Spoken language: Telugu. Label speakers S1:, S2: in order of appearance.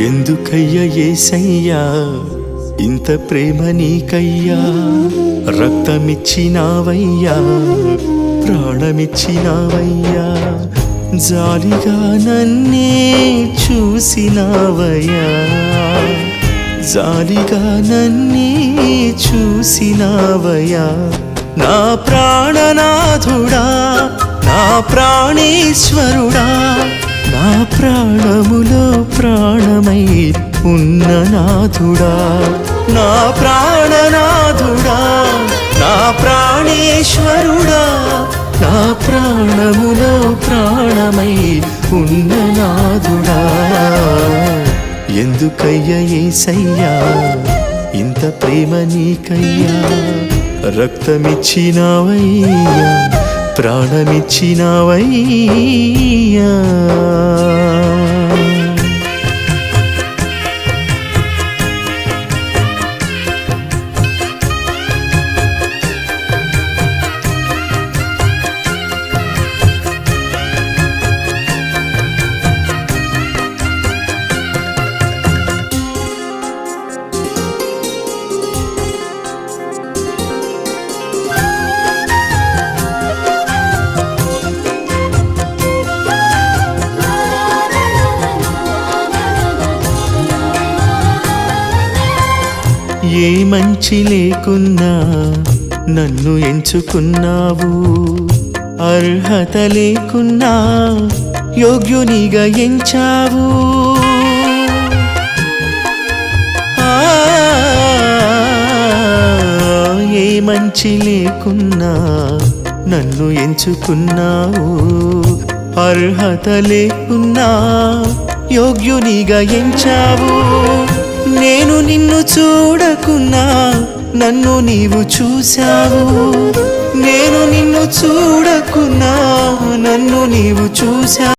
S1: ఎందుకయ్యా ఏసయ్యా? ఇంత ప్రేమ నీకయ్యా? రక్తమిచ్చినావయ్యా? ప్రాణమిచ్చినావయ్యా? జాలిగా నన్నే చూసినావయ్యా? జాలిగా నన్నే చూసినావయ్యా? నా ప్రాణనాథుడా నా ప్రాణేశ్వరుడా నా ప్రాణములు ప్రాణమై ఉన్న నాథుడా నా ప్రాణనాథుడా నా ప్రాణేశ్వరుడా నా ప్రాణములో ప్రాణమై ఉన్న నాథుడా. ఎందుకయ్యా ఏసయ్యా ఇంత ప్రేమ నీకయ్యా రక్తమిచ్చినావయ్యా ప్రాణమిచ్చినావయ్యా? ఏ మంచి లేకున్నా నన్ను ఎంచుకున్నావు. అర్హత లేకున్నా యోగ్యునిగా ఎంచావు. ఏ మంచి లేకున్నా నన్ను ఎంచుకున్నావు. అర్హత లేకున్నా యోగ్యునిగా ఎంచావు. నేను నిన్ను చూడకున్నా నన్ను నీవు చూశావు. నేను నిన్ను చూడకున్నా నన్ను నీవు చూశావు